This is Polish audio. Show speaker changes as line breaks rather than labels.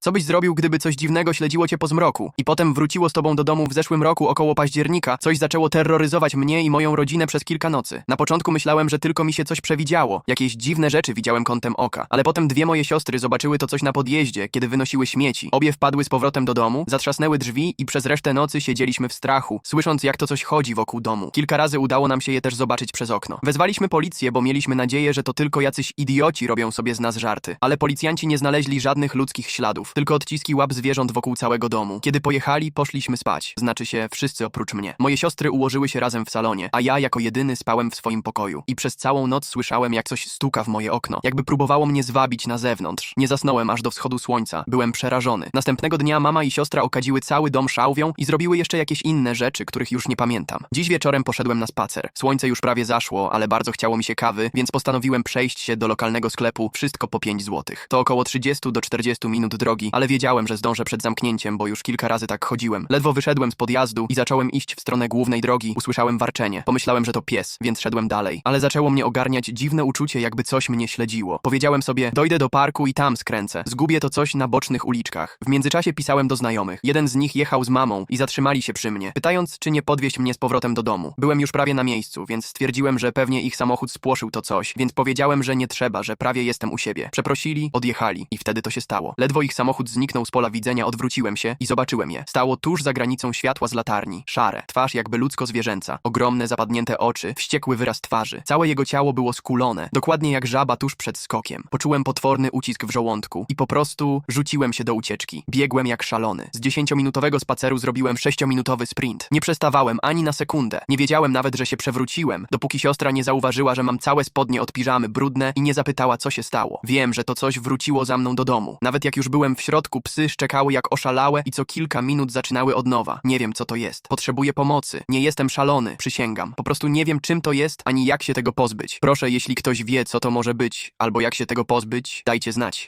Co byś zrobił, gdyby coś dziwnego śledziło cię po zmroku i potem wróciło z tobą do domu w zeszłym roku około października? Coś zaczęło terroryzować mnie i moją rodzinę przez kilka nocy. Na początku myślałem, że tylko mi się coś przewidziało. Jakieś dziwne rzeczy widziałem kątem oka. Ale potem dwie moje siostry zobaczyły to coś na podjeździe, kiedy wynosiły śmieci. Obie wpadły z powrotem do domu, zatrzasnęły drzwi i przez resztę nocy siedzieliśmy w strachu, słysząc jak to coś chodzi wokół domu. Kilka razy udało nam się je też zobaczyć przez okno. Wezwaliśmy policję, bo mieliśmy nadzieję, że to tylko jacyś idioci robią sobie z nas żarty. Ale policjanci nie znaleźli żadnych ludzkich śladów, tylko odciski łap zwierząt wokół całego domu. Kiedy pojechali, poszliśmy spać. Znaczy się wszyscy oprócz mnie. Moje siostry ułożyły się razem w salonie, a ja jako jedyny spałem w swoim pokoju. I przez całą noc słyszałem, jak coś stuka w moje okno. Jakby próbowało mnie zwabić na zewnątrz. Nie zasnąłem aż do wschodu słońca. Byłem przerażony. Następnego dnia mama i siostra okadziły cały dom szałwią i zrobiły jeszcze jakieś inne rzeczy, których już nie pamiętam. Dziś wieczorem poszedłem na spacer. Słońce już prawie zaszło, ale bardzo chciało mi się kawy, więc postanowiłem przejść się do lokalnego sklepu, wszystko po 5 złotych. To około 30 do 40 minut drogi, ale wiedziałem, że zdążę przed zamknięciem, bo już kilka razy tak chodziłem. Ledwo wyszedłem z podjazdu i zacząłem iść w stronę głównej drogi, usłyszałem warczenie. Pomyślałem, że to pies, więc szedłem dalej. Ale zaczęło mnie ogarniać dziwne uczucie, jakby coś mnie śledziło. Powiedziałem sobie, dojdę do parku i tam skręcę. Zgubię to coś na bocznych uliczkach. W międzyczasie pisałem do znajomych. Jeden z nich jechał z mamą i zatrzymali się przy mnie, pytając, czy nie podwieźć mnie z powrotem do domu. Byłem już prawie na miejscu, więc stwierdziłem, że pewnie ich samochód spłoszył to coś, więc powiedziałem, że nie trzeba, że prawie jestem u siebie. Przeprosili, odjechali i wtedy to się stało. Ledwo ich samochód zniknął z pola widzenia, odwróciłem się i zobaczyłem je. Stało tuż za granicą światła z latarni. Szare, twarz jakby ludzko-zwierzęca, ogromne, zapadnięte oczy, wściekły wyraz twarzy. Całe jego ciało było skulone, dokładnie jak żaba tuż przed skokiem. Poczułem potworny ucisk w żołądku i po prostu rzuciłem się do ucieczki. Biegłem jak szalony. Z dziesięciominutowego spaceru zrobiłem sześciominutowy sprint. Nie przestawałem ani na sekundę. Nie wiedziałem nawet, że się przewróciłem, dopóki siostra nie zauważyła, że mam całe spodnie od piżamy brudne i nie zapytała, co się stało. Wiem, że to coś wróciło za mną do domu. Nawet jak już byłem w środku, psy szczekały jak oszalałe i co kilka minut zaczynały od nowa. Nie wiem, co to jest. Potrzebuję pomocy. Nie jestem szalony, przysięgam. Po prostu nie wiem, czym to jest, ani jak się tego pozbyć. Proszę, jeśli ktoś wie, co to może być, albo jak się tego pozbyć, dajcie znać.